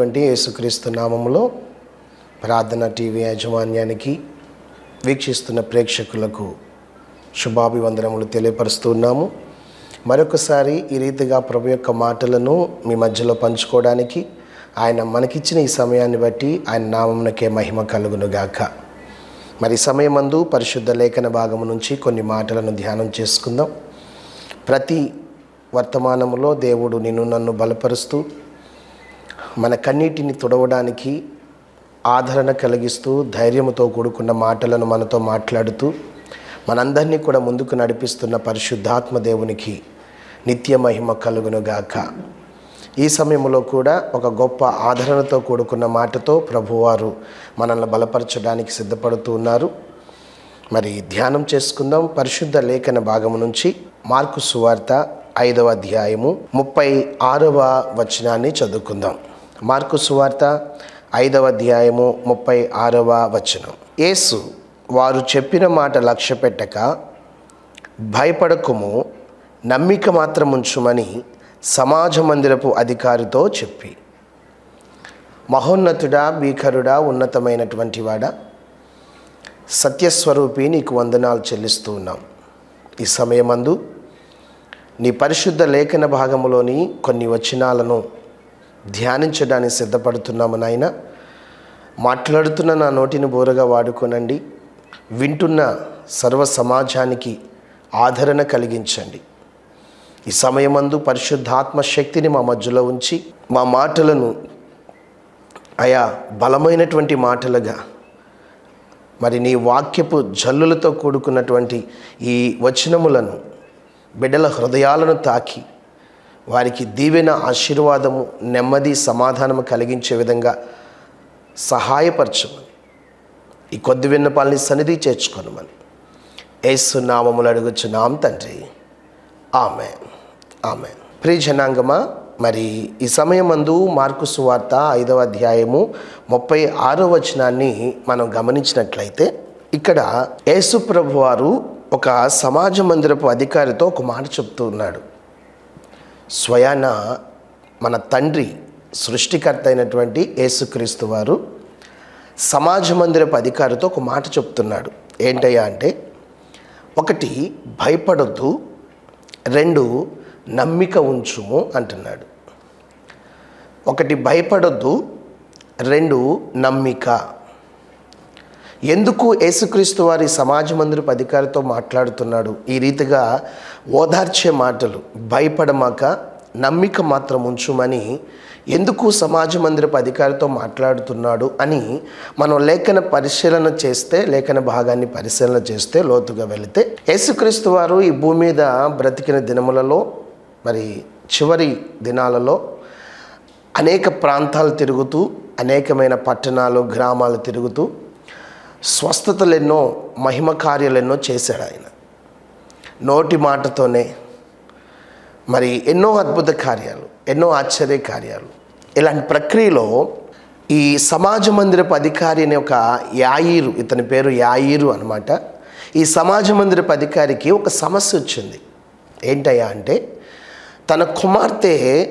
అయినటువంటి యేసుక్రీస్తు నామములో ప్రార్థన టీవీ యాజమాన్యానికి వీక్షిస్తున్న ప్రేక్షకులకు శుభాభివందనములు తెలియపరుస్తున్నాము మరొకసారి ఈ రీతిగా ప్రభు యొక్క మాటలను మీ మధ్యలో పంచుకోవడానికి ఆయన మనకిచ్చిన ఈ సమయాన్ని బట్టి ఆయన నామమునకే మహిమ కలుగునుగాక. మరి సమయమందు పరిశుద్ధ లేఖన భాగము నుంచి కొన్ని మాటలను ధ్యానం చేసుకుందాం. ప్రతి వర్తమానములో దేవుడు నిన్ను నన్ను బలపరుస్తూ మన కన్నీటిని తుడవడానికి ఆదరణ కలిగిస్తూ ధైర్యంతో కూడుకున్న మాటలను మనతో మాట్లాడుతూ మనందరినీ కూడా ముందుకు నడిపిస్తున్న పరిశుద్ధాత్మ దేవునికి నిత్య మహిమ కలుగునుగాక. ఈ సమయంలో కూడా ఒక గొప్ప ఆదరణతో కూడుకున్న మాటతో ప్రభువారు మనల్ని బలపరచడానికి సిద్ధపడుతూ ఉన్నారు. మరి ధ్యానం చేసుకుందాం. పరిశుద్ధ లేఖన భాగము నుంచి మార్కు సువార్త ఐదవ అధ్యాయము ముప్పై ఆరవ వచనాన్ని చదువుకుందాం. మార్కు సువార్త ఐదవ అధ్యాయము ముప్పై ఆరవ వచనం. యేసు వారు చెప్పిన మాట లక్ష్య పెట్టక భయపడకుము నమ్మిక మాత్రం ఉంచుమని సమాజ మందిరపు అధికారితో చెప్పి. మహోన్నతుడా భీకరుడా ఉన్నతమైనటువంటి వాడా? సత్యస్వరూపి నీకు వందనాలు చెల్లిస్తూ ఉన్నాం. ఈ సమయమందు నీ పరిశుద్ధ లేఖన భాగంలోని కొన్ని వచనాలను ధ్యానించడానికి సిద్ధపడుతున్నాము నాయన. మాట్లాడుతున్న నా నోటిని బోరగా వాడుకోనండి. వింటున్న సర్వ సమాజానికి ఆదరణ కలిగించండి. ఈ సమయమందు పరిశుద్ధాత్మ శక్తిని మా మధ్యలో ఉంచి మా మాటలను అయా బలమైనటువంటి మాటలుగా మరి నీ వాక్యపు జల్లులతో కూడుకున్నటువంటి ఈ వచనములను బిడ్డల హృదయాలను తాకి వారికి దీవెన ఆశీర్వాదము నెమ్మది సమాధానము కలిగించే విధంగా సహాయపరచమని. ఈ కొద్ది విన్నపాలని సన్నిధి చేర్చుకొనమని. యేసు నామములు అడుగుచున్నాం తండ్రి. ఆమె ఆమె ప్రియ జనాంగమా మరి ఈ సమయమందు మార్కు సువార్త ఐదవ అధ్యాయము ముప్పై ఆరో వచనాన్ని మనం గమనించినట్లయితే ఇక్కడ యేసు ప్రభు వారు ఒక సమాజ మందిరపు అధికారితో ఒక మాట చెప్తూ ఉన్నాడు. స్వయాన మన తండ్రి సృష్టికర్త అయినటువంటి యేసుక్రీస్తు వారు సమాజ మందిరపు అధికారితో ఒక మాట చెప్తున్నాడు. ఏంటయ్యా అంటే ఒకటి భయపడొద్దు రెండు నమ్మిక ఉంచుము అంటున్నాడు. ఒకటి భయపడొద్దు రెండు నమ్మిక. ఎందుకు యేసుక్రీస్తు వారి సమాజ మందిరపు అధికారితో మాట్లాడుతున్నాడు? ఈ రీతిగా ఓదార్చే మాటలు భయపడమాక నమ్మిక మాత్రం ఉంచుమని ఎందుకు సమాజ మందిరపు అధికారితో మాట్లాడుతున్నాడు అని మనం లేఖన పరిశీలన చేస్తే లేఖన భాగాన్ని పరిశీలన చేస్తే లోతుగా వెళితే యేసుక్రీస్తు వారు ఈ భూమి మీద బ్రతికిన దినములలో మరి చివరి దినాలలో అనేక ప్రాంతాలు తిరుగుతూ అనేకమైన పట్టణాలు గ్రామాలు తిరుగుతూ స్వస్థతలెన్నో మహిమ కార్యాలెన్నో చేశాడు ఆయన. నోటి మాటతోనే మరి ఎన్నో అద్భుత కార్యాలు ఎన్నో ఆశ్చర్య కార్యాలు. ఇలాంటి ప్రక్రియలో ఈ సమాజ మందిరపు అధికారి అనే ఒక యాయిరు ఇతని పేరు యాయిరు అనమాట ఈ సమాజ మందిరపు అధికారికి ఒక సమస్య వచ్చింది. ఏంటయ్యా అంటే తన కుమార్తె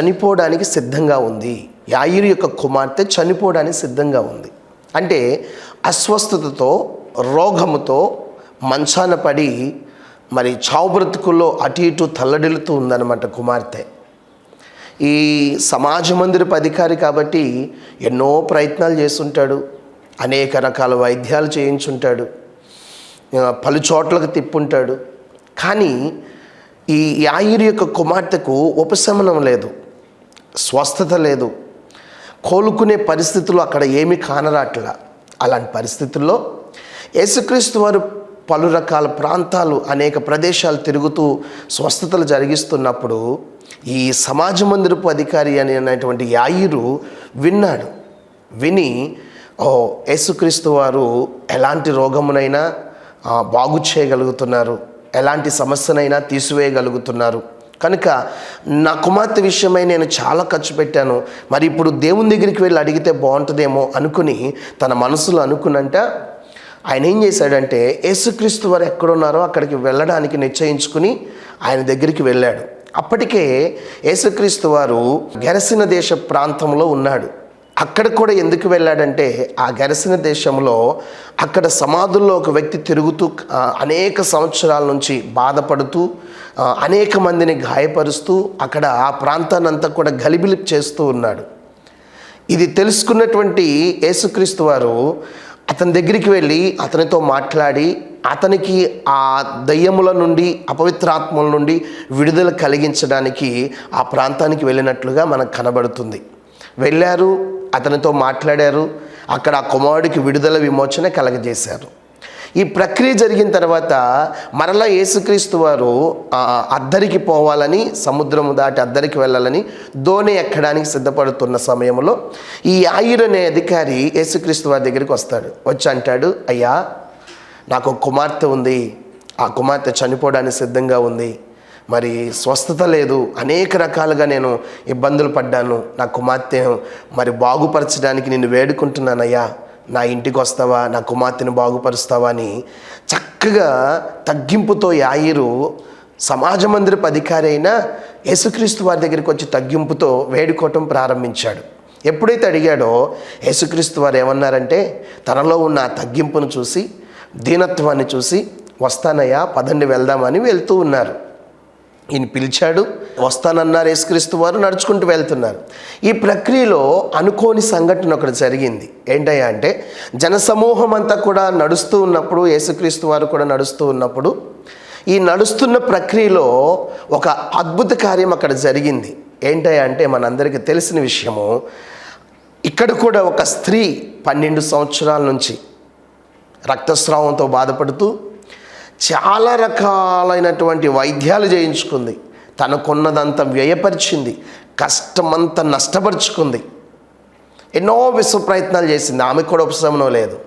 చనిపోవడానికి సిద్ధంగా ఉంది. యాయిరు యొక్క కుమార్తె చనిపోవడానికి సిద్ధంగా ఉంది. అంటే అస్వస్థతతో రోగముతో మంచాన పడి మరి చావు బ్రతుకుల్లో అటు ఇటు తల్లడిల్లుతూ ఉందన్నమాట కుమార్తె. ఈ సమాజ మందిరపు అధికారి కాబట్టి ఎన్నో ప్రయత్నాలు చేస్తుంటాడు. అనేక రకాల వైద్యాలు చేయించుంటాడు. పలు చోట్లకు తిప్పుంటాడు. కానీ ఈ యాయురి యొక్క కుమార్తెకు ఉపశమనం లేదు. స్వస్థత లేదు. కోలుకునే పరిస్థితులు అక్కడ ఏమీ కానరాట్లా. అలాంటి పరిస్థితుల్లో యేసుక్రీస్తు వారు పలు రకాల ప్రాంతాలు అనేక ప్రదేశాలు తిరుగుతూ స్వస్థతలు జరిగిస్తున్నప్పుడు ఈ సమాజ మందిరపు అధికారి అని అనేటువంటి యాయిరు విన్నాడు. విని ఓ యేసుక్రీస్తు వారు ఎలాంటి రోగమునైనా బాగు చేయగలుగుతున్నారు ఎలాంటి సమస్యనైనా తీసివేయగలుగుతున్నారు. కనుక నా కుమార్తె విషయమై నేను చాలా ఖర్చు పెట్టాను. మరి ఇప్పుడు దేవుని దగ్గరికి వెళ్ళి అడిగితే బాగుంటుందేమో అనుకుని తన మనసులో అనుకున్నంట ఆయన ఏం చేశాడంటే యేసుక్రీస్తు వారు ఎక్కడున్నారో అక్కడికి వెళ్ళడానికి నిశ్చయించుకుని ఆయన దగ్గరికి వెళ్ళాడు. అప్పటికే యేసుక్రీస్తు వారు గెరసిన దేశ ప్రాంతంలో ఉన్నాడు. అక్కడ కూడా ఎందుకు వెళ్ళాడంటే ఆ గెరసిన దేశంలో అక్కడ సమాధుల్లో ఒక వ్యక్తి తిరుగుతూ అనేక సంవత్సరాల నుంచి బాధపడుతూ అనేక మందిని గాయపరుస్తూ అక్కడ ఆ ప్రాంతాన్ని అంతా కూడా గలిబిలి చేస్తూ ఉన్నాడు. ఇది తెలుసుకున్నటువంటి యేసుక్రీస్తు వారు అతని దగ్గరికి వెళ్ళి అతనితో మాట్లాడి అతనికి ఆ దయ్యముల నుండి అపవిత్రాత్మల నుండి విడుదల కలిగించడానికి ఆ ప్రాంతానికి వెళ్ళినట్లుగా మనకు కనబడుతుంది. వెళ్ళారు అతనితో మాట్లాడారు అక్కడ ఆ కుమారుడికి విడుదల విమోచన కలగజేశారు. ఈ ప్రక్రియ జరిగిన తర్వాత మరలా యేసుక్రీస్తు వారు అద్దరికి పోవాలని సముద్రము దాటి అద్దరికి వెళ్ళాలని దోణి ఎక్కడానికి సిద్ధపడుతున్న సమయంలో ఈ ఆయుర్ అనే అధికారి యేసుక్రీస్తు వారి దగ్గరికి వస్తాడు. వచ్చి అంటాడు అయ్యా నాకు కుమార్తె ఉంది. ఆ కుమార్తె చనిపోవడానికి సిద్ధంగా ఉంది. మరి స్వస్థత లేదు. అనేక రకాలుగా నేను ఇబ్బందులు పడ్డాను. నా కుమార్తె మరి బాగుపరచడానికి నేను వేడుకుంటున్నానయ్యా. నా ఇంటికి వస్తావా నా కుమార్తెను బాగుపరుస్తావా అని చక్కగా తగ్గింపుతో యాయిరు సమాజ మందిరపు అధికారి అయిన యేసుక్రీస్తు వారి దగ్గరికి వచ్చి తగ్గింపుతో వేడుకోవటం ప్రారంభించాడు. ఎప్పుడైతే అడిగాడో యేసుక్రీస్తు వారు ఏమన్నారంటే తనలో ఉన్న ఆ తగ్గింపును చూసి దీనత్వాన్ని చూసి వస్తానయ్యా పదండి వెళ్దామని వెళ్తూ ఉన్నారు. ఈయన పిలిచాడు వస్తానన్నారు యేసుక్రీస్తు వారు నడుచుకుంటూ వెళ్తున్నారు. ఈ ప్రక్రియలో అనుకోని సంఘటన ఒకటి జరిగింది. ఏంటయ్యా అంటే జనసమూహం అంతా కూడా నడుస్తూ ఉన్నప్పుడు యేసుక్రీస్తు వారు కూడా నడుస్తూ ఉన్నప్పుడు ఈ నడుస్తున్న ప్రక్రియలో ఒక అద్భుత కార్యం అక్కడ జరిగింది. ఏంటయ్యా అంటే మనందరికీ తెలిసిన విషయము ఇక్కడ కూడా ఒక స్త్రీ పన్నెండు సంవత్సరాల నుంచి రక్తస్రావంతో బాధపడుతూ చాలా రకాలైనటువంటి వైద్యాలు చేయించుకుంది. తనకున్నదంతా వ్యయపరిచింది. కష్టమంతా నష్టపరుచుకుంది. ఎన్నో విశ్వ ప్రయత్నాలు చేసింది. ఆమె కూడా ఉపశమనం లేదు.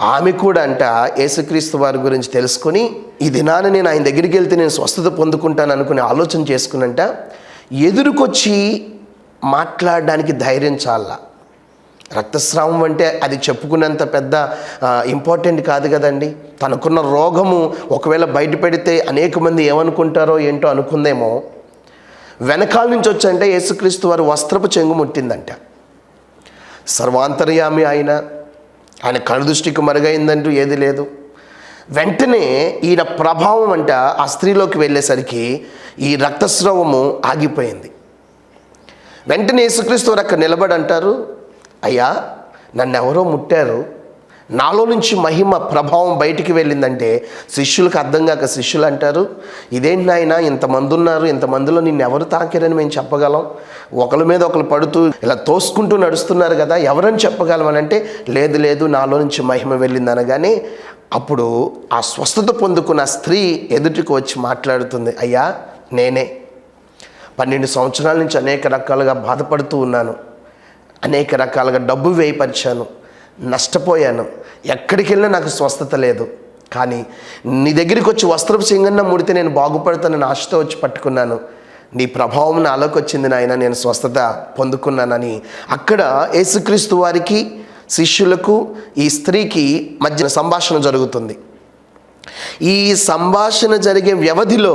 ఆమె కూడా అంట యేసుక్రీస్తు వారి గురించి తెలుసుకొని ఈ దినాన నేను ఆయన దగ్గరికి వెళ్తే నేను స్వస్థత పొందుకుంటాను అనుకుని ఆలోచన చేసుకునంట ఎదురుకొచ్చి మాట్లాడడానికి ధైర్యం చాలా రక్తస్రావం అంటే అది చెప్పుకునేంత పెద్ద ఇంపార్టెంట్ కాదు కదండి. తనకున్న రోగము ఒకవేళ బయట పెడితే అనేక మంది ఏమనుకుంటారో ఏంటో అనుకుందేమో. వెనకాల నుంచి వచ్చంటే యేసుక్రీస్తు వారు వస్త్రపు చెంగు ముట్టిందంట. సర్వాంతర్యామి ఆయన ఆయన కనుదృష్టికి మరుగైందంటూ ఏది లేదు. వెంటనే ఈయన ప్రభావం అంట ఆ స్త్రీలోకి వెళ్ళేసరికి ఈ రక్తస్రావము ఆగిపోయింది. వెంటనే యేసుక్రీస్తు వారు అక్కడ నిలబడి అంటారు అయ్యా నన్ను ఎవరో ముట్టారు. నాలో నుంచి మహిమ ప్రభావం బయటికి వెళ్ళిందంటే శిష్యులకు అర్థం కాక శిష్యులు అంటారు. ఇదేంటి నాయన ఇంతమంది ఉన్నారు ఇంతమందిలో నిన్ను ఎవరు తాకారని మేము చెప్పగలం? ఒకరి మీద ఒకరు పడుతూ ఇలా తోసుకుంటూ నడుస్తున్నారు కదా ఎవరని చెప్పగలం? అని అంటే లేదు లేదు నాలో నుంచి మహిమ వెళ్ళింది అనగానే అప్పుడు ఆ స్వస్థత పొందుకున్న స్త్రీ ఎదుటికి వచ్చి మాట్లాడుతుంది. అయ్యా నేనే. పన్నెండు సంవత్సరాల నుంచి అనేక రకాలుగా బాధపడుతూ ఉన్నాను. అనేక రకాలుగా డబ్బు వేయపరిచాను నష్టపోయాను. ఎక్కడికి వెళ్ళినా నాకు స్వస్థత లేదు. కానీ నీ దగ్గరికి వచ్చి వస్త్రపు సింగన్న ముడితే నేను బాగుపడతానని ఆశతో వచ్చి పట్టుకున్నాను. నీ ప్రభావం నాలోకి వచ్చింది నాయన నేను స్వస్థత పొందుకున్నానని. అక్కడ యేసుక్రీస్తు వారికి శిష్యులకు ఈ స్త్రీకి మధ్య సంభాషణ జరుగుతుంది. ఈ సంభాషణ జరిగే వ్యవధిలో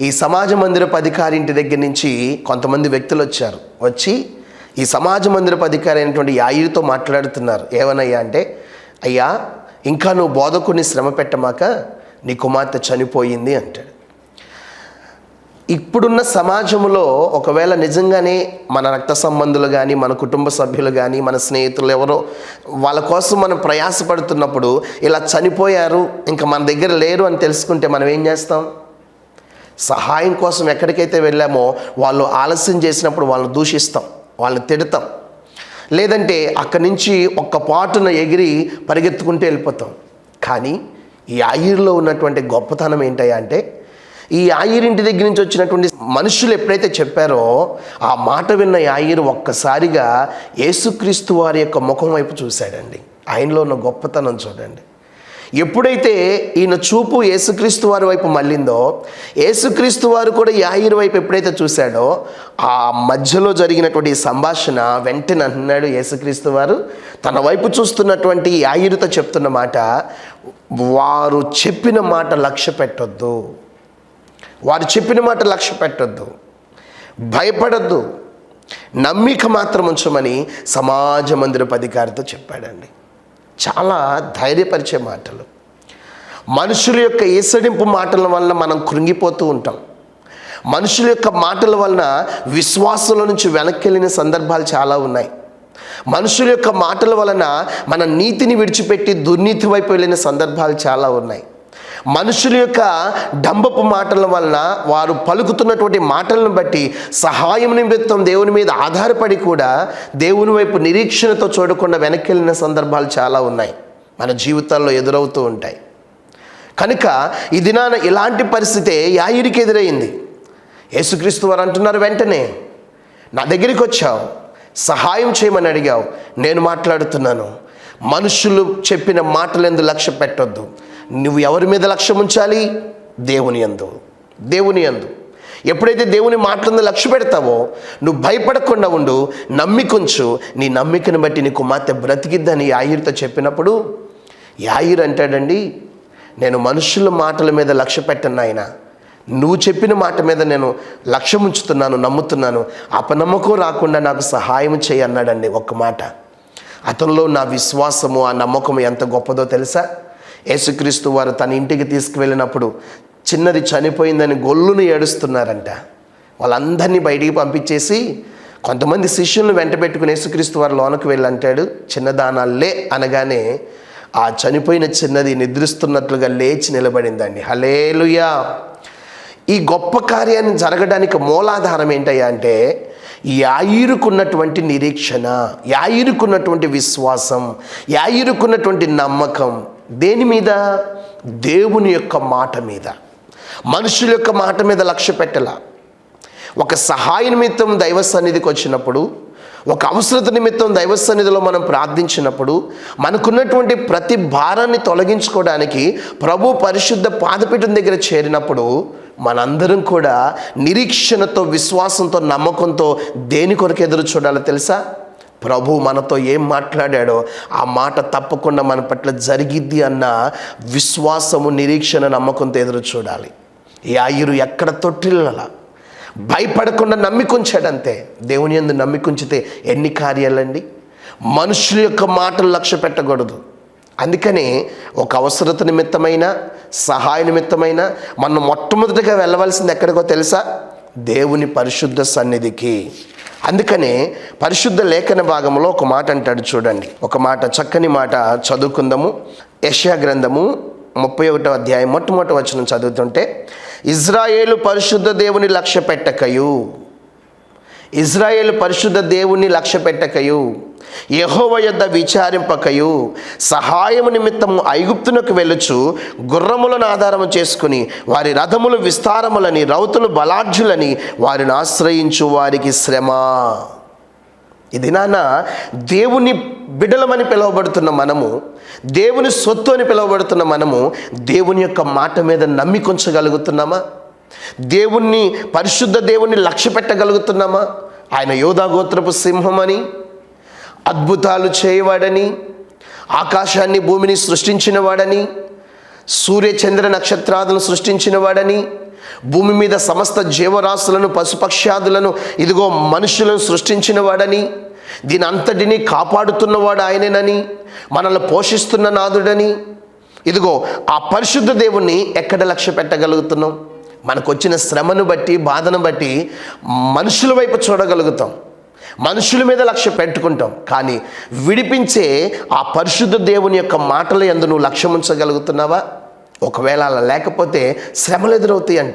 ఈ సమాజ మందిరపు అధికారి ఇంటి దగ్గర నుంచి కొంతమంది వ్యక్తులు వచ్చారు. వచ్చి ఈ సమాజ మందిరపు అధికారి అయినటువంటి యాయిరితో మాట్లాడుతున్నారు. ఏమనయ్యా అంటే అయ్యా ఇంకా నువ్వు బోధకుడిని శ్రమ పెట్టమాక నీ కుమార్తె చనిపోయింది అంటాడు. ఇప్పుడున్న సమాజంలో ఒకవేళ నిజంగానే మన రక్త సంబంధులు కానీ మన కుటుంబ సభ్యులు కానీ మన స్నేహితులు ఎవరో వాళ్ళ కోసం మనం ప్రయాసపడుతున్నప్పుడు ఇలా చనిపోయారు ఇంకా మన దగ్గర లేరు అని తెలుసుకుంటే మనం ఏం చేస్తాం? సహాయం కోసం ఎక్కడికైతే వెళ్ళామో వాళ్ళు ఆలస్యం చేసినప్పుడు వాళ్ళని దూషిస్తాం. వాళ్ళని తిడతాం. లేదంటే అక్కడి నుంచి ఒక్క పాటున ఎగిరి పరిగెత్తుకుంటూ వెళ్ళిపోతాం. కానీ ఈ ఆయిర్లో ఉన్నటువంటి గొప్పతనం ఏంటయ్యా అంటే ఈ ఆయిరింటి దగ్గర నుంచి వచ్చినటువంటి మనుషులు ఎప్పుడైతే చెప్పారో ఆ మాట విన్న ఆయిరు ఒక్కసారిగా యేసుక్రీస్తు వారి యొక్క ముఖం వైపు చూశాడండి. ఆయనలో ఉన్న గొప్పతనం చూడండి. ఎప్పుడైతే ఈయన చూపు యేసుక్రీస్తు వారి వైపు మళ్ళిందో యేసుక్రీస్తు వారు కూడా యాయిర్ వైపు ఎప్పుడైతే చూశాడో ఆ మధ్యలో జరిగినటువంటి సంభాషణ వెంటనే అన్నాడు యేసుక్రీస్తు వారు. తన వైపు చూస్తున్నటువంటి యాయిరుతో చెప్తున్న మాట వారు చెప్పిన మాట లక్ష్య పెట్టొద్దు. వారు చెప్పిన మాట లక్ష్య పెట్టొద్దు. భయపడొద్దు. నమ్మిక మాత్రం ఉంచమని సమాజ మందిరపు అధికారితో చెప్పాడండి. చాలా ధైర్యపరిచే మాటలు. మనుషుల యొక్క ఈసడింపు మాటల వలన మనం కృంగిపోతూ ఉంటాం. మనుషుల యొక్క మాటల వలన విశ్వాసంలో నుంచి వెనక్కి వెళ్ళిన సందర్భాలు చాలా ఉన్నాయి. మనుషుల యొక్క మాటల వలన మన నీతిని విడిచిపెట్టి దుర్నీతి వైపు వెళ్ళిన సందర్భాలు చాలా ఉన్నాయి. మనుషుల యొక్క డంబపు మాటల వలన వారు పలుకుతున్నటువంటి మాటలను బట్టి సహాయం నిమిత్తం దేవుని మీద ఆధారపడి కూడా దేవుని వైపు నిరీక్షణతో చూడకుండా వెనక్కి వెళ్ళిన సందర్భాలు చాలా ఉన్నాయి. మన జీవితాల్లో ఎదురవుతూ ఉంటాయి. కనుక ఈ దినాన ఇలాంటి పరిస్థితే యాయుడికి ఎదురైంది. యేసుక్రీస్తు వారు అంటున్నారు వెంటనే నా దగ్గరికి వచ్చావు సహాయం చేయమని అడిగావు నేను మాట్లాడుతున్నాను. మనుషులు చెప్పిన మాటలందు లక్ష్య పెట్టొద్దు? నువ్వు ఎవరి మీద లక్ష్యం ఉంచాలి? దేవుని యందు దేవుని యందు ఎప్పుడైతే దేవుని మాటలందు లక్ష్య పెడతావో నువ్వు భయపడకుండా ఉండు నమ్మికుంచు. నీ నమ్మికను బట్టి నీ కుమార్తె బ్రతికిద్దని యాయిర్తో చెప్పినప్పుడు యాయిర్ అంటాడండి నేను మనుషుల మాటల మీద లక్ష్య పెట్టను ఆయన నువ్వు చెప్పిన మాట మీద నేను లక్ష్యం ఉంచుతున్నాను నమ్ముతున్నాను. అపనమ్మకం రాకుండా నాకు సహాయం చేయన్నాడండి ఒక్క మాట. అతనిలో నా విశ్వాసము ఆ నమ్మకం ఎంత గొప్పదో తెలుసా? యేసుక్రీస్తు వారు తన ఇంటికి తీసుకువెళ్ళినప్పుడు చిన్నది చనిపోయిందని గొల్లును ఏడుస్తున్నారంట. వాళ్ళందరినీ బయటికి పంపించేసి కొంతమంది శిష్యులను వెంట పెట్టుకుని యేసుక్రీస్తు వారు లోనకు వెళ్ళి అంటాడు చిన్నదానాలే అనగానే ఆ చనిపోయిన చిన్నది నిద్రిస్తున్నట్లుగా లేచి నిలబడిందండి. హలేలుయా ఈ గొప్ప కార్యాన్ని జరగడానికి మూలాధారం ఏంటయ్యా అంటే యాయిరుకున్నటువంటి నిరీక్షణ యాయిరుకున్నటువంటి విశ్వాసం యాయిరుకున్నటువంటి నమ్మకం దేని మీద? దేవుని యొక్క మాట మీద. మనుషుల యొక్క మాట మీద లక్ష్య పెట్టాల. ఒక సహాయ నిమిత్తం దైవ సన్నిధికి వచ్చినప్పుడు ఒక అవసరత నిమిత్తం దైవ సన్నిధిలో మనం ప్రార్థించినప్పుడు మనకున్నటువంటి ప్రతి భారాన్ని తొలగించుకోవడానికి ప్రభు పరిశుద్ధ పాదపీఠం దగ్గర చేరినప్పుడు మనందరం కూడా నిరీక్షణతో విశ్వాసంతో నమ్మకంతో దేని కొరకు ఎదురు చూడాలో తెలుసా? ప్రభు మనతో ఏం మాట్లాడాడో ఆ మాట తప్పకుండా మన పట్ల జరిగిద్ది అన్న విశ్వాసము నిరీక్షణ నమ్మకంతో ఎదురు చూడాలి. ఈ ఆయురు ఎక్కడ తొట్టిల్లలా? భయపడకుండా నమ్మికుంచాడంతే. దేవుని ఎందు నమ్మికుంచితే ఎన్ని కార్యాలండి? మనుషుల యొక్క మాటలు లక్ష్య పెట్టకూడదు. అందుకనే ఒక అవసరత నిమిత్తమైన సహాయ నిమిత్తమైన మనం మొట్టమొదటిగా వెళ్ళవలసింది ఎక్కడికో తెలుసా? దేవుని పరిశుద్ధ సన్నిధికి. అందుకనే పరిశుద్ధ లేఖన భాగంలో ఒక మాట అంటాడు చూడండి. ఒక మాట చక్కని మాట చదువుకుందాము. యష్యా గ్రంథము ముప్పై ఒకటో అధ్యాయం మొట్టమొదటి వచనం చదువుతుంటే ఇజ్రాయేలు పరిశుద్ధ దేవుని లక్ష్య పెట్టకయు. ఇజ్రాయేల్ పరిశుద్ధ దేవుని లక్ష్య పెట్టకయు యహోవ యొద్ద విచారింపకయు సహాయము నిమిత్తము ఐగుప్తునకు వెళ్ళుచు గుర్రములను ఆధారము చేసుకుని వారి రథములు విస్తారములని రౌతులు బలాఢ్యులని వారిని ఆశ్రయించు వారికి శ్రమ. ఇది నాన్న దేవుని బిడలమని పిలువబడుతున్న మనము దేవుని సొత్తు అని పిలువబడుతున్న మనము దేవుని యొక్క మాట మీద నమ్మికొంచగలుగుతున్నామా దేవుణ్ణి పరిశుద్ధ దేవుణ్ణి లక్ష్య పెట్టగలుగుతున్నామా? ఆయన యోధా గోత్రపు సింహమని అద్భుతాలు చేయవాడని ఆకాశాన్ని భూమిని సృష్టించినవాడని సూర్యచంద్ర సూర్య చంద్ర నక్షత్రాదులను సృష్టించినవాడని భూమి మీద సమస్త జీవరాశులను పశుపక్ష్యాదులను ఇదిగో మనుషులను సృష్టించినవాడని దీని అంతటిని కాపాడుతున్నవాడు ఆయనేనని మనల్ని పోషిస్తున్న నాదుడని ఇదిగో ఆ పరిశుద్ధ దేవుణ్ణి ఎక్కడ లక్ష్య పెట్టగలుగుతున్నాం? మనకు వచ్చిన శ్రమను బట్టి బాధను బట్టి మనుషుల వైపు చూడగలుగుతాం. మనుషుల మీద లక్ష్య పెట్టుకుంటాం. కానీ విడిపించే ఆ పరిశుద్ధ దేవుని యొక్క మాటల ఎందు నువ్వు లక్ష్యం ఉంచగలుగుతున్నావా? ఒకవేళ అలా లేకపోతే శ్రమలు ఎదురవుతాయంట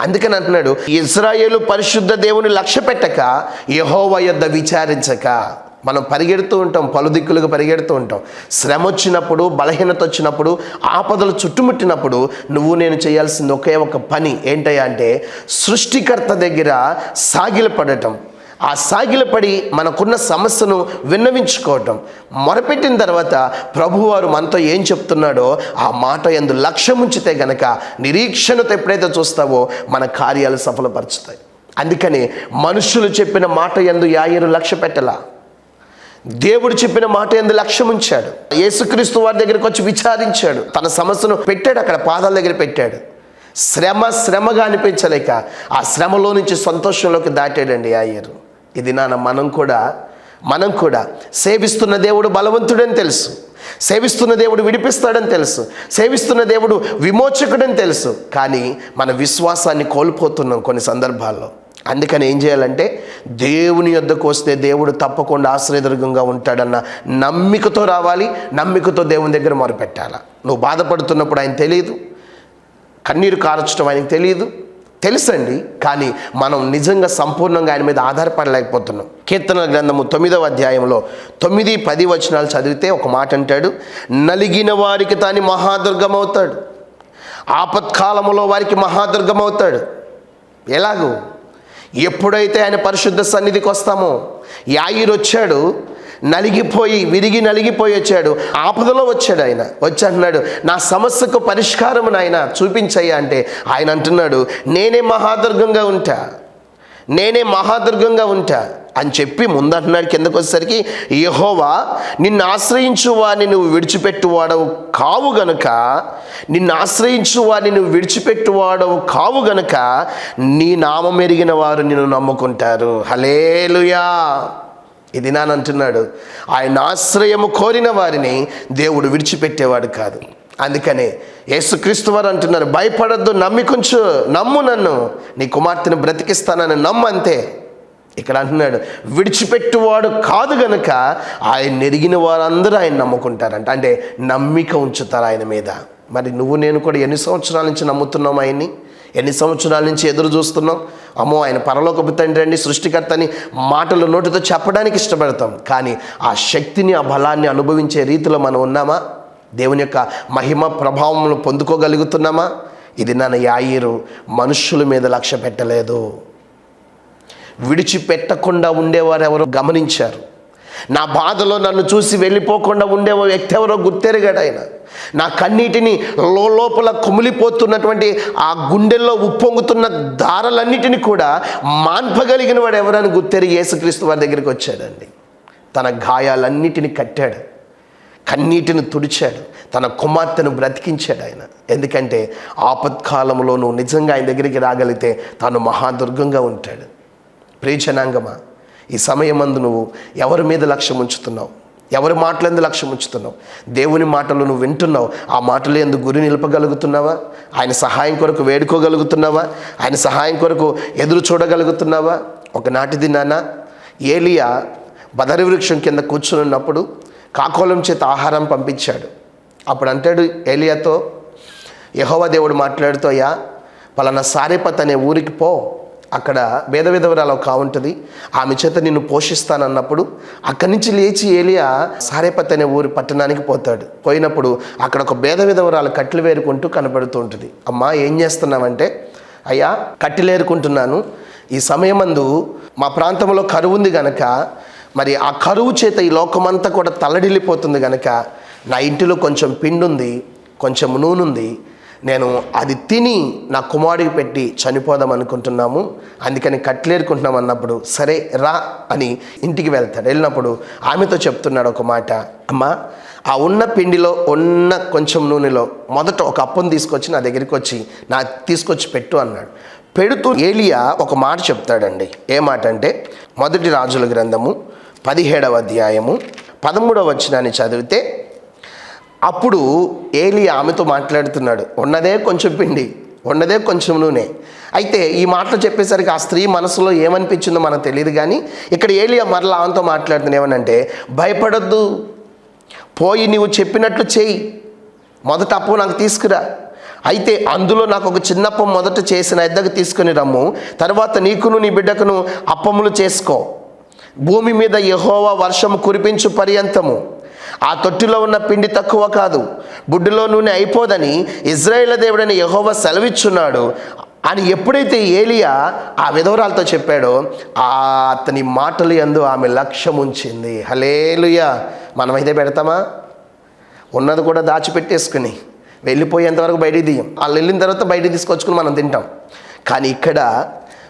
అందుకని అంటున్నాడు ఇజ్రాయేలు పరిశుద్ధ దేవుని లక్ష్య పెట్టక యహోవ యొద్ద విచారించక. మనం పరిగెడుతూ ఉంటాం పలు దిక్కులుగా పరిగెడుతూ ఉంటాం. శ్రమ వచ్చినప్పుడు బలహీనత వచ్చినప్పుడు ఆపదలు చుట్టుముట్టినప్పుడు నువ్వు నేను చేయాల్సింది ఒకే ఒక పని. ఏంటయ్యా అంటే సృష్టికర్త దగ్గర సాగిలపడటం ఆ సాగిలపడి మనకున్న సమస్యను విన్నవించుకోవటం. మొరపెట్టిన తర్వాత ప్రభువారు మనతో ఏం చెప్తున్నాడో ఆ మాట ఎందు లక్ష్యం ఉంచితే గనక నిరీక్షణతో ఎప్పుడైతే చూస్తావో మన కార్యాలు సఫలపరుచుతాయి. అందుకని మనుషులు చెప్పిన మాట ఎందు యాయరు లక్ష్య పెట్టలా. దేవుడు చెప్పిన మాట ఎందు లక్ష్యం ఉంచాడు. యేసుక్రీస్తు వారి దగ్గరికి వచ్చి విచారించాడు. తన సమస్యను పెట్టాడు అక్కడ పాదాల దగ్గర పెట్టాడు. శ్రమ శ్రమగా అనిపించలేక ఆ శ్రమలో నుంచి సంతోషంలోకి దాటాడండి అయ్యారు ఇది నాన్న మనం కూడా మనం కూడా సేవిస్తున్న దేవుడు బలవంతుడని తెలుసు. సేవిస్తున్న దేవుడు విడిపిస్తాడని తెలుసు. సేవిస్తున్న దేవుడు విమోచకుడని తెలుసు. కానీ మన విశ్వాసాన్ని కోల్పోతున్నాం కొన్ని సందర్భాల్లో. అందుకని ఏం చేయాలంటే దేవుని యొద్దకు వస్తే దేవుడు తప్పకుండా ఆశ్రయదుర్గంగా ఉంటాడన్న నమ్మికతో రావాలి నమ్మికతో దేవుని దగ్గర మొరపెట్టాల? నువ్వు బాధపడుతున్నప్పుడు ఆయన తెలియదు కన్నీరు కారచడం ఆయనకు తెలియదు తెలుసండి కానీ మనం నిజంగా సంపూర్ణంగా ఆయన మీద ఆధారపడలేకపోతున్నాం. కీర్తన గ్రంథము తొమ్మిదవ అధ్యాయంలో తొమ్మిది పది వచనాలు చదివితే ఒక మాట అంటాడు నలిగిన వారికి తాని మహాదుర్గమవుతాడు. ఆపత్కాలములో వారికి మహాదుర్గమవుతాడు. ఎలాగూ? ఎప్పుడైతే ఆయన పరిశుద్ధ సన్నిధికి వస్తామో యాయిర్ వచ్చాడు నలిగిపోయి విరిగి నలిగిపోయి వచ్చాడు ఆపదలో వచ్చాడు ఆయన. వచ్చి అంటున్నాడు నా సమస్యకు పరిష్కారం నాయన చూపించయ్యా అంటే ఆయన అంటున్నాడు నేనే మహాదుర్గంగా ఉంటా నేనే మహాదుర్గంగా ఉంటా అని చెప్పి ముందంటున్నాడు కిందకు వచ్చేసరికి యహోవా నిన్ను ఆశ్రయించు వాడిని నువ్వు విడిచిపెట్టువాడవు కావు గనుక నిన్ను ఆశ్రయించు వాడిని నువ్వు విడిచిపెట్టువాడవు కావు గనుక నీ నామం ఎరిగిన వారు నిన్ను నమ్ముకుంటారు. హలేలుయా ఇది నానంటున్నాడు ఆయన ఆశ్రయము కోరిన వారిని దేవుడు విడిచిపెట్టేవాడు కాదు. అందుకనే యేసుక్రీస్తు వారు అంటున్నారు భయపడద్దు నమ్మికొంచు నమ్ము నన్ను. నీ కుమార్తెను బ్రతికిస్తానని నమ్ము అంతే ఇక్కడ అంటున్నాడు విడిచిపెట్టువాడు కాదు గనుక ఆయన నెరిగిన వారందరూ ఆయన నమ్ముకుంటారంట. అంటే నమ్మిక ఉంచుతారు ఆయన మీద. మరి నువ్వు నేను కూడా ఎన్ని సంవత్సరాల నుంచి నమ్ముతున్నాం ఆయన్ని? ఎన్ని సంవత్సరాల నుంచి ఎదురు చూస్తున్నాం? అమ్మో ఆయన పరలోకపు తండ్రి అండి సృష్టికర్తని మాటలు నోటితో చెప్పడానికి ఇష్టపడతాం. కానీ ఆ శక్తిని ఆ బలాన్ని అనుభవించే రీతిలో మనం ఉన్నామా? దేవుని యొక్క మహిమ ప్రభావం పొందుకోగలుగుతున్నామా? ఇది నన్ను యాయిరు మనుషుల మీద లక్ష్య పెట్టలేదు. విడిచిపెట్టకుండా ఉండేవారు ఎవరో గమనించారు. నా బాధలో నన్ను చూసి వెళ్ళిపోకుండా ఉండే వ్యక్తి ఎవరో గుర్తెరిగాడు ఆయన. నా కన్నీటిని లోపల కుమిలిపోతున్నటువంటి ఆ గుండెల్లో ఉప్పొంగుతున్న దారలన్నిటిని కూడా మాన్పగలిగిన వాడు ఎవరని గుర్తెరిగి యేసుక్రీస్తు వారి దగ్గరికి వచ్చాడండి. తన గాయాలన్నిటిని కట్టాడు. కన్నీటిని తుడిచాడు. తన కుమార్తెను బ్రతికించాడు ఆయన. ఎందుకంటే ఆపత్కాలంలో నువ్వు నిజంగా ఆయన దగ్గరికి రాగలిగితే తాను మహాదుర్గంగా ఉంటాడు. ప్రియజనాంగమా ఈ సమయమందు నువ్వు ఎవరి మీద లక్ష్యం ఉంచుతున్నావు? ఎవరి మాటలందు లక్ష్యం ఉంచుతున్నావు? దేవుని మాటలు నువ్వు వింటున్నావు? ఆ మాటలు ఎందుకు గురి నిలపగలుగుతున్నావా? ఆయన సహాయం కొరకు వేడుకోగలుగుతున్నావా? ఆయన సహాయం కొరకు ఎదురు చూడగలుగుతున్నావా? ఒకనాటి దినాన ఏలియా బదరి వృక్షం కింద కూర్చుని ఉన్నప్పుడు కాకోలం చేత ఆహారం పంపించాడు. అప్పుడు అంటాడు ఏలియాతో యహోవా దేవుడు మాట్లాడుతూ అయ్యా పలానా సారేపత్ అనే ఊరికి పో. అక్కడ భేద విధవరాలు ఒక ఉంటుంది. ఆమె చేత నిన్ను పోషిస్తానన్నప్పుడు అక్కడి నుంచి లేచి ఏలియా సారేపత్ అనే ఊరి పట్టణానికి పోతాడు. పోయినప్పుడు అక్కడ ఒక భేద విధవరాలు కట్టెలు వేరుకుంటూ కనబడుతూ ఉంటుంది. అమ్మా ఏం చేస్తున్నావంటే అయ్యా కట్టెలు ఏరుకుంటున్నాను. ఈ సమయమందు మా ప్రాంతంలో కరువు ఉంది గనక మరి ఆ కరువు చేత ఈ లోకమంతా కూడా తల్లడిల్లిపోతుంది గనక నా ఇంటిలో కొంచెం పిండి ఉంది కొంచెం నూనె ఉంది నేను అది తిని నా కుమారుడికి పెట్టి చనిపోదాం అనుకుంటున్నాము. అందుకని కట్లేరుకుంటున్నాం అన్నప్పుడు సరే రా అని ఇంటికి వెళ్తాడు. వెళ్ళినప్పుడు ఆమెతో చెప్తున్నాడు ఒక మాట. అమ్మ ఆ ఉన్న పిండిలో ఉన్న కొంచెం నూనెలో మొదట ఒక అప్పును తీసుకొచ్చి నా దగ్గరికి వచ్చి నా తీసుకొచ్చి పెట్టు అన్నాడు. పెడుతూ ఏలియా ఒక మాట చెప్తాడండి. ఏ మాట అంటే మొదటి రాజుల గ్రంథము పదిహేడవ అధ్యాయము పదమూడవ వచ్చినాన్ని చదివితే అప్పుడు ఏలి ఆమెతో మాట్లాడుతున్నాడు ఉన్నదే కొంచెం పిండి ఉన్నదే కొంచెం నూనె. అయితే ఈ మాటలు చెప్పేసరికి ఆ స్త్రీ మనసులో ఏమనిపించిందో మనకు తెలియదు కానీ ఇక్కడ ఏలియా మరలా ఆమెతో మాట్లాడుతున్న ఏమనంటే భయపడొద్దు పోయి నీవు చెప్పినట్లు చేయి మొదట అప్పు నాకు తీసుకురా. అయితే అందులో నాకు ఒక చిన్నప్పం మొదట చేసిన ఇద్దరు తీసుకుని రమ్ము తర్వాత నీకును నీ బిడ్డకును అప్పములు చేసుకో. భూమి మీద యెహోవా వర్షం కురిపించు పర్యంతము. ఆ తొట్టిలో ఉన్న పిండి తక్కువ కాదు. బుడ్డులో నూనె అయిపోదని ఇజ్రాయేల్ దేవుడని యహోవ సెలవిచ్చున్నాడు. అని ఎప్పుడైతే ఏలియా ఆ విధవరాలతో చెప్పాడో ఆ అతని మాటలు ఎందు ఆమె లక్ష్యం ఉంచింది. హలేలుయా మనమైతే పెడతామా? ఉన్నది కూడా దాచిపెట్టేసుకుని వెళ్ళిపోయేంతవరకు బయటికి దియ్యం. వాళ్ళు వెళ్ళిన తర్వాత బయటికి తీసుకొచ్చుకుని మనం తింటాం. కానీ ఇక్కడ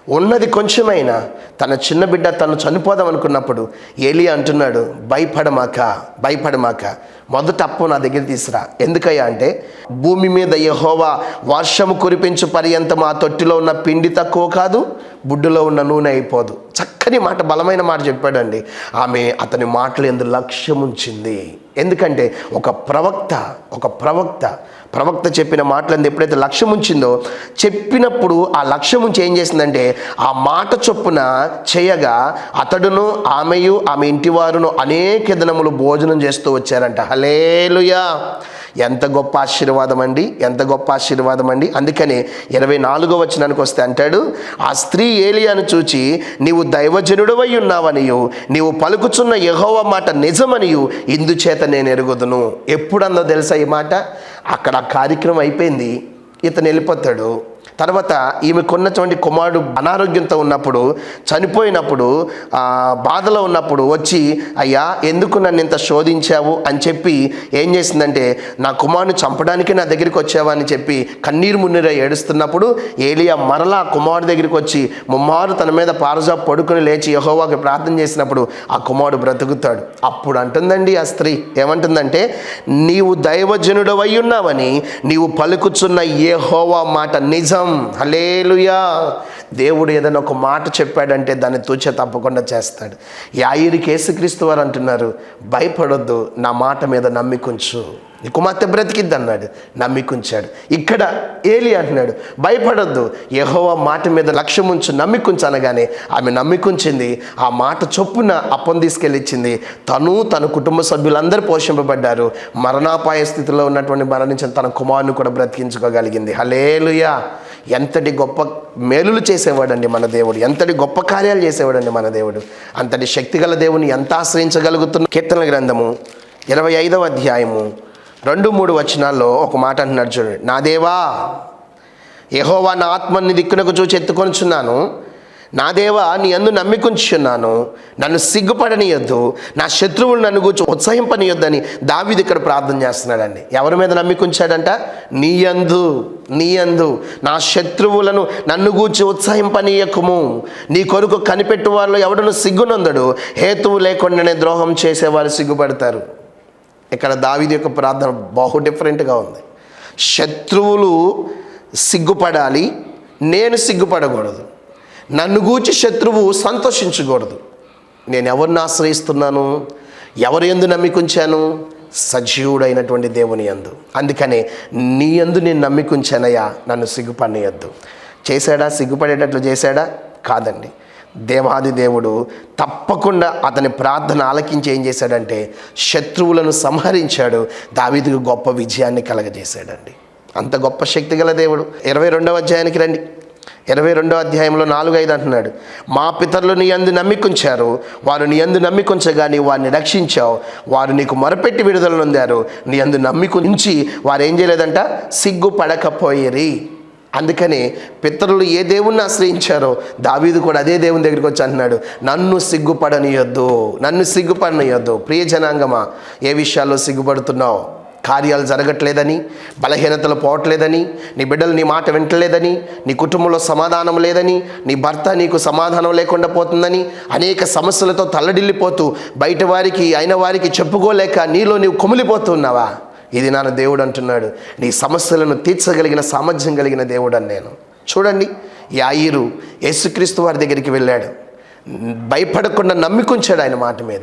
ఉన్నది కొంచెమైనా తన చిన్న బిడ్డ తను చనిపోదాం అనుకున్నప్పుడు ఏలి అంటున్నాడు భయపడమాక భయపడమాక మొదట అప్పు నా దగ్గర తీసురా. ఎందుకయ్యా అంటే భూమి మీద యహోవా వర్షము కురిపించు పర్యంతం ఆ తొట్టిలో ఉన్న పిండి తక్కువ కాదు బుడ్డులో ఉన్న నూనె అయిపోదు. చక్కని మాట బలమైన మాట చెప్పాడండి. ఆమె అతని మాటలు ఎందు లక్ష్యం ఉంచింది ఎందుకంటే ఒక ప్రవక్త ఒక ప్రవక్త ప్రవక్త చెప్పిన మాటలందు ఎప్పుడైతే లక్ష్యం ఉంచిందో చెప్పినప్పుడు ఆ లక్ష్యం ఉంచి ఏం చేసిందంటే ఆ మాట చొప్పున చేయగా అతడును ఆమెయు ఆమె ఇంటి వారును అనేక దినములు భోజనం చేస్తూ వచ్చారంట. హలేలుయా ఎంత గొప్ప ఆశీర్వాదం అండి ఎంత గొప్ప ఆశీర్వాదం అండి. అందుకనే ఇరవై నాలుగో వచనానికి వస్తే అంటాడు ఆ స్త్రీ ఏలియాను చూచి నీవు దైవజనుడవై ఉన్నావనియు నీవు పలుకుచున్న యహోవ మాట నిజమనియు ఇందుచేత నేను ఎరుగుదును. ఎప్పుడందో తెలుసా ఈ మాట? అక్కడ ఆ కార్యక్రమం అయిపోయింది. ఇతను వెళ్ళిపోతాడు. తర్వాత ఈమెకున్నటువంటి కుమారుడు అనారోగ్యంతో ఉన్నప్పుడు చనిపోయినప్పుడు బాధలో ఉన్నప్పుడు వచ్చి అయ్యా ఎందుకు నన్ను ఇంత శోధించావు? అని చెప్పి ఏం చేసిందంటే నా కుమారుని చంపడానికి నా దగ్గరికి వచ్చావా? అని చెప్పి కన్నీరు మున్నీర ఏడుస్తున్నప్పుడు ఏలియా మరలా కుమారుడు దగ్గరికి వచ్చి ముమ్మారు తన మీద పారజా పడుకుని లేచి యహోవాకి ప్రార్థన చేసినప్పుడు ఆ కుమారుడు బ్రతుకుతాడు. అప్పుడు అంటుందండి ఆ స్త్రీ ఏమంటుందంటే నీవు దైవజనుడవై ఉన్నావని నీవు పలుకుచున్న యెహోవా మాట నిజం హలేలుయా దేవుడు ఏదైనా ఒక మాట చెప్పాడంటే దాన్ని తూచ తప్పకుండా చేస్తాడు. యాయిరికి యేసుక్రీస్తు వారు అంటున్నారు భయపడొద్దు నా మాట మీద నమ్మికొంచు నీ కుమార్తె బ్రతికిద్ది అన్నాడు నమ్మికుంచాడు. ఇక్కడ ఏలి అంటున్నాడు భయపడొద్దు యెహోవా మాట మీద లక్ష్యం ఉంచు నమ్మికుంచు అనగానే ఆమె నమ్మికుంచింది ఆ మాట చొప్పున అప్పం తీసుకెళ్ళిచ్చింది. తను తన కుటుంబ సభ్యులందరూ పోషింపబడ్డారు. మరణాపాయ స్థితిలో ఉన్నటువంటి మరణించిన తన కుమారుని కూడా బ్రతికించుకోగలిగింది. హలేలుయా ఎంతటి గొప్ప మేలులు చేసేవాడండి మన దేవుడు. ఎంతటి గొప్ప కార్యాలు చేసేవాడండి మన దేవుడు. అంతటి శక్తిగల దేవుని ఎంత ఆశ్రయించగలుగుతున్న? కీర్తన గ్రంథము ఇరవై ఐదవ అధ్యాయము. రెండు మూడు వచనాల్లో ఒక మాట అంటున్నాడు చూడండి. నా దేవా యెహోవా నా ఆత్మని దిక్కునకు చూచి ఎత్తుకొనిచున్నాను. నా దేవా నీ అందు నమ్మికుంచున్నాను నన్ను సిగ్గుపడనియొద్దు. నా శత్రువులు నన్ను కూర్చో ఉత్సహింపనియొద్దని దావిది ఇక్కడ ప్రార్థన చేస్తున్నాడండి. ఎవరి మీద నమ్మికుంచాడంట నీ యందు నీ యందు నా శత్రువులను నన్ను గూర్చి ఉత్సాహింపనీయకుము. నీ కొరకు కనిపెట్టు వాళ్ళు ఎవడను సిగ్గునందడు? హేతువు లేకుండానే ద్రోహం చేసేవారు సిగ్గుపడతారు. ఇక్కడ దావిది యొక్క ప్రార్థన బహు డిఫరెంట్గా ఉంది. శత్రువులు సిగ్గుపడాలి నేను సిగ్గుపడకూడదు. నన్ను గూర్చి శత్రువు సంతోషించకూడదు. నేను ఎవరిని ఆశ్రయిస్తున్నాను? ఎవరు ఎందు నమ్మికుంచాను సజీవుడైనటువంటి దేవుని యందు అందుకనే నీ యందు నేను నమ్మికుంచానయ్యా నన్ను సిగ్గుపడనియద్దు. చేశాడా? సిగ్గుపడేటట్లు చేశాడా? కాదండి. దేవాది దేవుడు తప్పకుండా అతని ప్రార్థన ఆలకించి ఏం చేశాడంటే శత్రువులను సంహరించాడు. దావీదుకు గొప్ప విజయాన్ని కలగజేశాడండి. అంత గొప్ప శక్తి గల దేవుడు. ఇరవై రెండవ అధ్యాయానికి రండి. ఇరవై రెండో అధ్యాయంలో నాలుగు ఐదు అంటున్నాడు. మా పితరులు నీ అందు నమ్మికుంచారు. వారు నీ అందు నమ్మికుంచగా నీ వారిని రక్షించావు. వారు నీకు మొరపెట్టి విడుదల నొందారు. నీ అందు నమ్మికుంచి వారు ఏం చేయలేదంట? సిగ్గుపడకపోయేరి. అందుకనే పితరులు ఏ దేవుణ్ణి ఆశ్రయించారో దావీదు కూడా అదే దేవుని దగ్గరికి వచ్చి అంటున్నాడు నన్ను సిగ్గుపడనియొద్దు నన్ను సిగ్గుపడనియొద్దు. ప్రియ జనాంగమా ఏ విషయాల్లో సిగ్గుపడుతున్నావు? కార్యాలు జరగట్లేదని బలహీనతలు పోవట్లేదని నీ బిడ్డలు నీ మాట వింటలేదని నీ కుటుంబంలో సమాధానం లేదని నీ భర్త నీకు సమాధానం లేకుండా పోతుందని అనేక సమస్యలతో తల్లడిల్లిపోతూ బయట వారికి అయిన వారికి చెప్పుకోలేక నీలో నీవు కుమిలిపోతున్నావా ఇది నా దేవుడు అంటున్నాడు నీ సమస్యలను తీర్చగలిగిన సామర్థ్యం కలిగిన దేవుడని నేను. చూడండి యాయిరు యేసుక్రీస్తు వారి దగ్గరికి వెళ్ళాడు. భయపడకుండా నమ్మికుంచాడు ఆయన మాట మీద.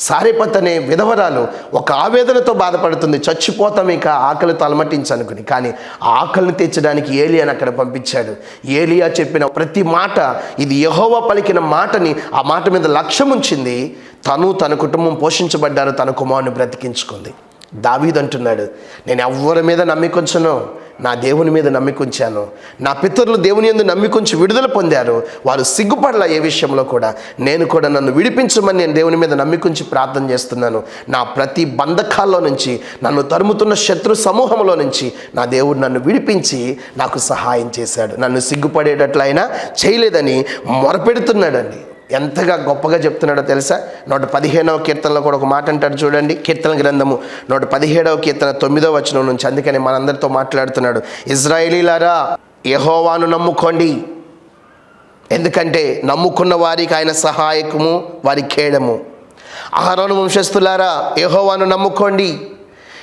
సారేపత్ అనే విధవరాలు ఒక ఆవేదనతో బాధపడుతుంది చచ్చిపోతాం ఇక ఆకలితో అలమటించనుకుని కానీ. ఆకలిని తీర్చడానికి ఏలియాని అక్కడ పంపించాడు. ఏలియా చెప్పిన ప్రతి మాట ఇది యహోవ పలికిన మాటని ఆ మాట మీద లక్ష్యం ఉంచింది తను తన కుటుంబం పోషించబడ్డారు తన కుమారుని బ్రతికించుకుంది. దావీద్ అంటున్నాడు నేను ఎవ్వరి మీద నమ్మికొంచను నా దేవుని మీద నమ్మికుంచాను. నా పితరులు దేవుని ఎందు నమ్మికొంచి విడుదల పొందారు. వారు సిగ్గుపడల ఏ విషయంలో కూడా. నేను కూడా నన్ను విడిపించమని నేను దేవుని మీద నమ్మికుంచి ప్రార్థన చేస్తున్నాను. నా ప్రతి బంధకాల్లో నుంచి నన్ను తరుముతున్న శత్రు సమూహంలో నుంచి నా దేవుడు నన్ను విడిపించి నాకు సహాయం చేశాడు. నన్ను సిగ్గుపడేటట్లు అయినా చేయలేదని మొరపెడుతున్నాడండి. ఎంతగా గొప్పగా చెప్తున్నాడో తెలుసా? నూట పదిహేనవ కీర్తనలో కూడా ఒక మాట అంటాడు చూడండి కీర్తన గ్రంథము. నూట పదిహేడవ కీర్తన తొమ్మిదవ వచనం నుంచి అందుకని మనందరితో మాట్లాడుతున్నాడు. ఇజ్రాయేలీలారా యహోవాను నమ్ముకోండి. ఎందుకంటే నమ్ముకున్న వారికి ఆయన సహాయకము వారి ఖేడము ఆహారోను వంశస్థులారా యెహోవాను నమ్ముకోండి.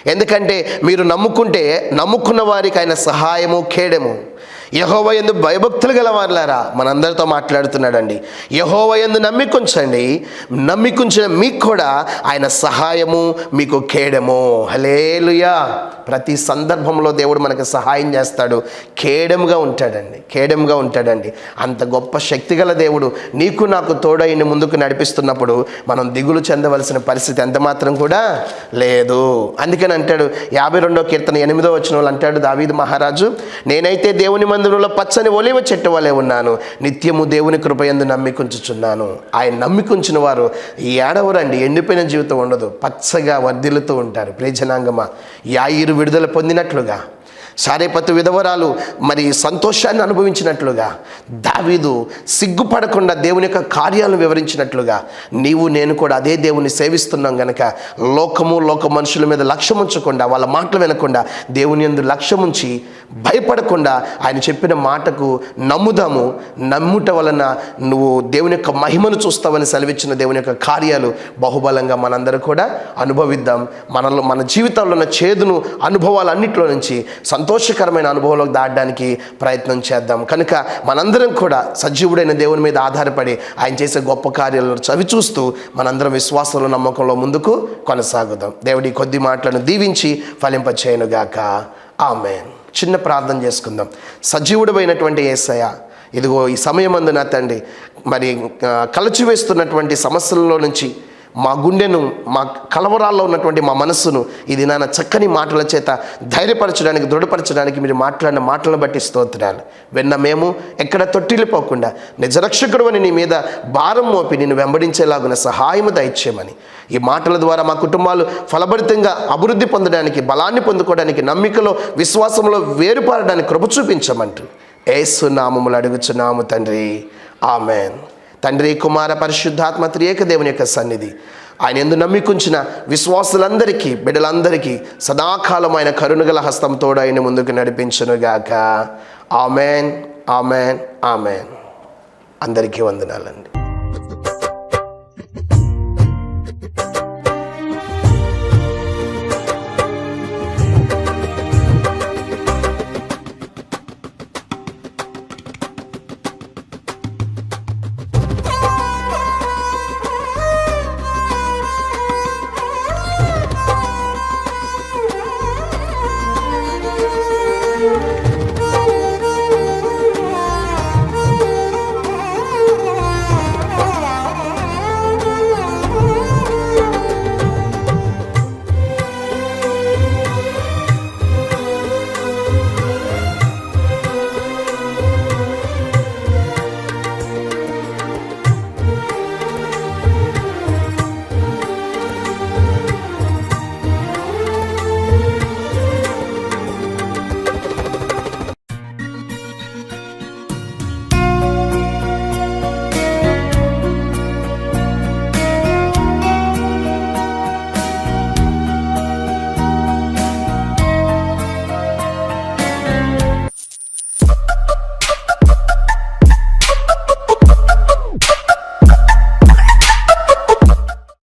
ఎందుకంటే మీరు నమ్ముకుంటే నమ్ముకున్న వారికి ఆయన సహాయము ఖేడము యహోవ ఎందు భయభక్తులు గలవారులారా? మనందరితో మాట్లాడుతున్నాడండి. యహోవ ఎందు నమ్మికుంచండి. నమ్మికుంచిన మీకు కూడా ఆయన సహాయము మీకు ఖేడము హలేలుయా ప్రతి సందర్భంలో దేవుడు మనకు సహాయం చేస్తాడు. కేడముగా ఉంటాడండి. కేడముగా ఉంటాడండి. అంత గొప్ప శక్తిగల దేవుడు నీకు నాకు తోడైన ముందుకు నడిపిస్తున్నప్పుడు మనం దిగులు చెందవలసిన పరిస్థితి ఎంత మాత్రం కూడా లేదు. అందుకని అంటాడు యాభై రెండో కీర్తన ఎనిమిదో వచ్చిన వాళ్ళు అంటాడు దావీదు మహారాజు నేనైతే దేవుని మందిరంలో పచ్చని ఒలివ చెట్టు వలె ఉన్నాను. నిత్యము దేవుని కృపయందు నమ్మికుంచుచున్నాను. ఆయన నమ్మికుంచిన వారు ఈ ఏడవరండి ఎండిపోయిన జీవితం ఉండదు. పచ్చగా వర్ధిల్లుతూ ఉంటారు. ప్రేజనాంగమా యాయిరు విడుదల పొందినట్లుగా. సారేపతి విధవరాలు మరి సంతోషాన్ని అనుభవించినట్లుగా దావీదు సిగ్గుపడకుండా దేవుని యొక్క కార్యాలను వివరించినట్లుగా నీవు నేను కూడా అదే దేవుని సేవిస్తున్నాం గనక లోకము లోక మనుషుల మీద లక్ష్యం ఉంచకుండా వాళ్ళ మాటలు వినకుండా దేవుని ఎందు లక్ష్యం ఉంచి భయపడకుండా ఆయన చెప్పిన మాటకు నమ్ముదాము. నమ్ముట వలన నువ్వు దేవుని యొక్క మహిమను చూస్తావని సెలవిచ్చిన దేవుని యొక్క కార్యాలు బహుబలంగా మనందరూ కూడా అనుభవిద్దాం. మనలో మన జీవితంలో ఉన్న చేదును అనుభవాలన్నింటిలో నుంచి సంతోషకరమైన అనుభవంలోకి దాటడానికి ప్రయత్నం చేద్దాం. కనుక మనందరం కూడా సజీవుడైన దేవుని మీద ఆధారపడి ఆయన చేసే గొప్ప కార్యాలను చవి చూస్తూ మనందరం విశ్వాసంలో నమ్మకంలో ముందుకు కొనసాగుదాం. దేవుడి కొద్ది మాటలను దీవించి ఫలింపచేయనుగాక. ఆమె చిన్న ప్రార్థన చేసుకుందాం. సజీవుడమైనటువంటి ఏసయ ఇదిగో ఈ సమయం అందున తండ్రి మరి కలచివేస్తున్నటువంటి సమస్యల్లో నుంచి మా గుండెను మా కలవరాల్లో ఉన్నటువంటి మా మనస్సును ఇది నాన్న చక్కని మాటల చేత ధైర్యపరచడానికి దృఢపరచడానికి మీరు మాట్లాడిన మాటలను బట్టి స్తోత్రాలు. వెన్న మేము ఎక్కడ తొట్టిల్లిపోకుండా నిజరక్షకుడు అని నీ మీద భారం మోపి నిన్ను వెంబడించేలాగున సహాయము దయచేయమని. ఈ మాటల ద్వారా మా కుటుంబాలు ఫలభరితంగా అభివృద్ధి పొందడానికి బలాన్ని పొందుకోవడానికి నమ్మికలో విశ్వాసంలో వేరుపారడానికి కృప చూపించమంటూ. ఏసు నామములు అడుగుచున్నాము తండ్రి. ఆమెన్. తండ్రి కుమార పరిశుద్ధాత్మ త్రియేక దేవుని యొక్క సన్నిధి. ఆయన ఎందు నమ్మికుంచిన విశ్వాసులందరికీ బిడ్డలందరికీ సదాకాలం ఆయన కరుణగల హస్తంతో ఆయన ముందుకు నడిపించనుగాక ఆమెన్ ఆమెన్ ఆమెన్. అందరికీ వందనాలండి.